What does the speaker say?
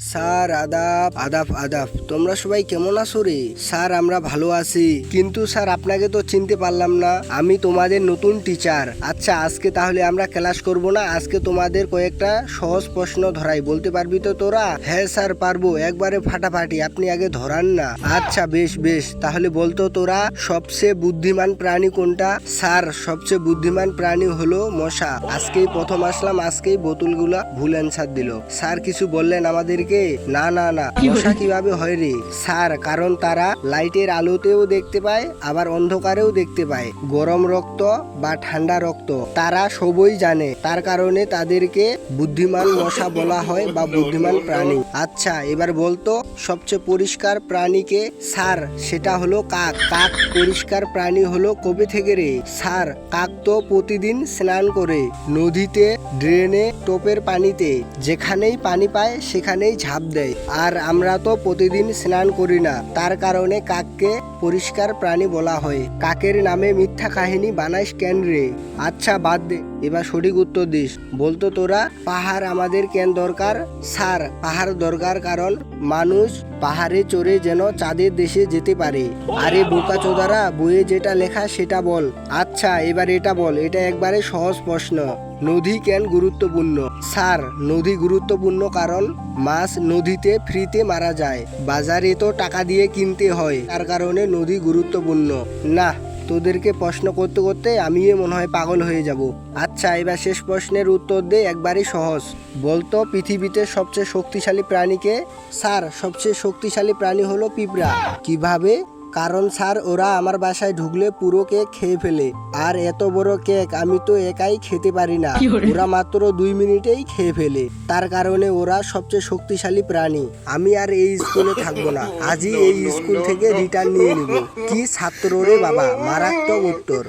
Sir, আদাব আদাব আদাব। তোমরা সবাই কেমন আছো রে? স্যার, আমরা ভালো আছি। কিন্তু স্যার, আপনাকে তো চিনতে পারলাম না। আমি তোমাদের নতুন টিচার আচ্ছা আজকে তাহলে আমরা ক্লাস করব না? আজকে তোমাদের কয়েকটা সহজ প্রশ্ন ধরাই। বলতে পারবি তো তোরা? হ্যাঁ স্যার, পারব। একবারে ফাটাফাটি। আপনি আগে ধরান না। আচ্ছা বেশ বেশ। তাহলে বলতো তোরা, সবচেয়ে বুদ্ধিমান প্রাণী কোনটা? স্যার, সবচেয়ে বুদ্ধিমান প্রাণী হলো মশা। আজকেই প্রথম আসলাম, আজকেই বোতলগুলা ভুল অ্যান্সার দিল। স্যার, কিছু বললেন আমাদেরকে না না না। মশা কীভাবে হয় রে স্যার, কারণ তারা লাইটের আলোতেও দেখতে পায়, আবার অন্ধকারেও দেখতে পায়। গরম রক্ত বা ঠান্ডা রক্ত, তারা সবই জানে। তার কারণে তাদেরকে বুদ্ধিমান মশা বলা হয় বা বুদ্ধিমান প্রাণী। আচ্ছা এবার বলতো, সবচেয়ে পরিষ্কার প্রাণীকে স্যার, সেটা হলো কাক। কাক পরিষ্কার প্রাণী হলো কবে থেকে রে? স্যার, কাক তো প্রতিদিন স্নান করে নদীতে, ড্রেনে, টোপের পানিতে। যেখানেই পানি পায়, সেখানেই ঝাঁপ দেয়। আর আমরা তো প্রতিদিন স্নান করি না। তার কারণে কাককে পরিষ্কার প্রাণী বলা হয়। কাকের নামে মিথ্যা কাহিনী বানাইস কেন রে? আচ্ছা বাদ দে। এবার সঠিক উত্তর দিস। বলতো তোরা, পাহাড় আমাদের কেন দরকার? স্যার পাহাড় দরকার কারণ মানুষ পাহাড়ে চড়ে যেন চাঁদের দেশে যেতে পারে। আরে বোকা চোদারা, বইয়ে যেটা লেখা সেটা বল। আচ্ছা এবার এটা বল। এটা একবারে সহজ প্রশ্ন। নদী কেন গুরুত্বপূর্ণ? স্যার, নদী গুরুত্বপূর্ণ কারণ মাছ নদীতে ফ্রিতে মারা যায়। বাজারে তো টাকা দিয়ে কিনতে হয়, তার কারণে নদী গুরুত্বপূর্ণ। না, তোদেরকে প্রশ্ন করতে করতে আমিও মনে হয় পাগল হয়ে যাব। আচ্ছা এবার শেষ প্রশ্নের উত্তর দে, একবারই সহজ। বলতো, পৃথিবীতে সবচেয়ে শক্তিশালী প্রাণীকে? স্যার, সবচেয়ে শক্তিশালী প্রাণী হলো পিঁপড়া। কীভাবে? কারণ স্যার ওরা আমার বাসায় ঢুকলে পুরো কেক খেয়ে ফেলে। আর এত বড় কেক আমি তো একাই খেতে পারি না। ওরা মাত্র দুই মিনিটেই খেয়ে ফেলে। তার কারণে ওরা সবচেয়ে শক্তিশালী প্রাণী। আমি আর এই স্কুলে থাকব না। আজই এই স্কুল থেকে রিটার্ন নিয়ে নিব। কি ছাত্র রে বাবা মারাত্মক উত্তর।